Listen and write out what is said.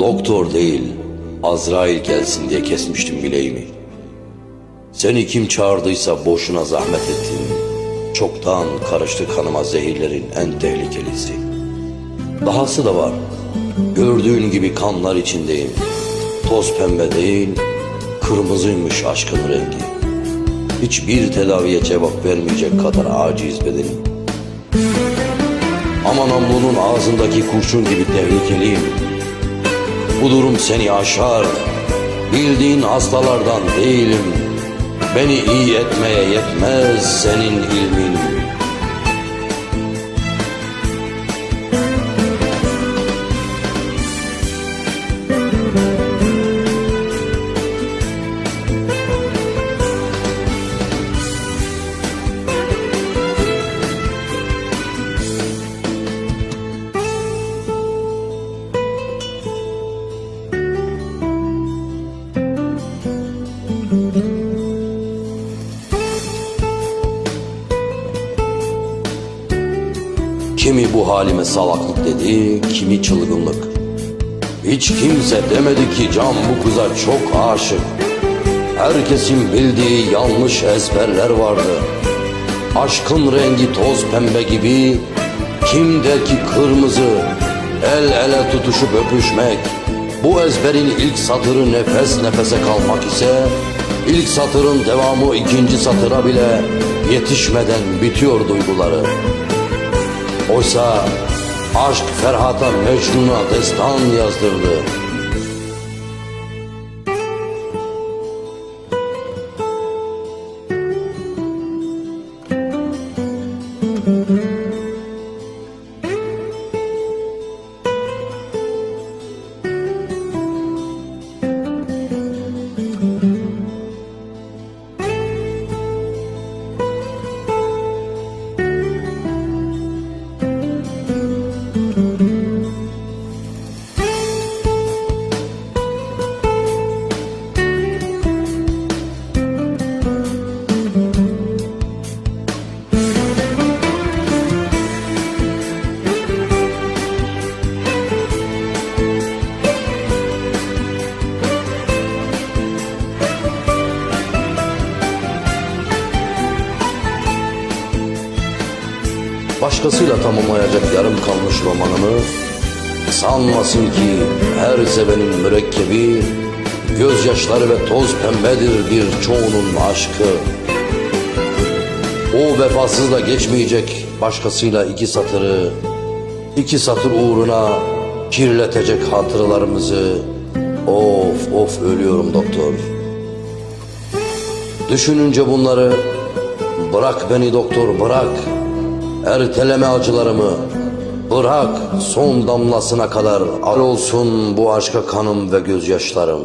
Doktor değil, Azrail gelsin diye kesmiştim bileğimi. Seni kim çağırdıysa boşuna zahmet ettin. Çoktan karıştı kanıma zehirlerin en tehlikelisi. Dahası da var. Gördüğün gibi kanlar içindeyim. Toz pembe değil, kırmızıymış aşkın rengi. Hiçbir tedaviye cevap vermeyecek kadar aciz bedenim. Ama namlunun ağzındaki kurşun gibi tehlikeliyim. Bu durum seni aşar. Bildiğin hastalardan değilim. Beni iyi etmeye yetmez senin ilmin. Kimi bu halime salaklık dedi, kimi çılgınlık. Hiç kimse demedi ki can bu kıza çok aşık. Herkesin bildiği yanlış ezberler vardı. Aşkın rengi toz pembe gibi, kim der ki kırmızı, el ele tutuşup öpüşmek. Bu ezberin ilk satırı nefes nefese kalmak ise, ilk satırın devamı ikinci satıra bile yetişmeden bitiyor duyguları. Oysa aşk Ferhat'a Mecnun'a destan yazdırdı. Başkasıyla tamamlayacak yarım kalmış romanımı Sanmasın ki her sevenin mürekkebi Gözyaşları ve toz pembedir bir çoğunun aşkı. O vefasızla geçmeyecek başkasıyla iki satırı iki satır uğruna kirletecek hatıralarımızı. Of of ölüyorum doktor. Düşününce bunları Bırak beni doktor bırak Erteleme acılarımı Bırak son damlasına kadar. Al olsun bu aşka kanım ve gözyaşlarım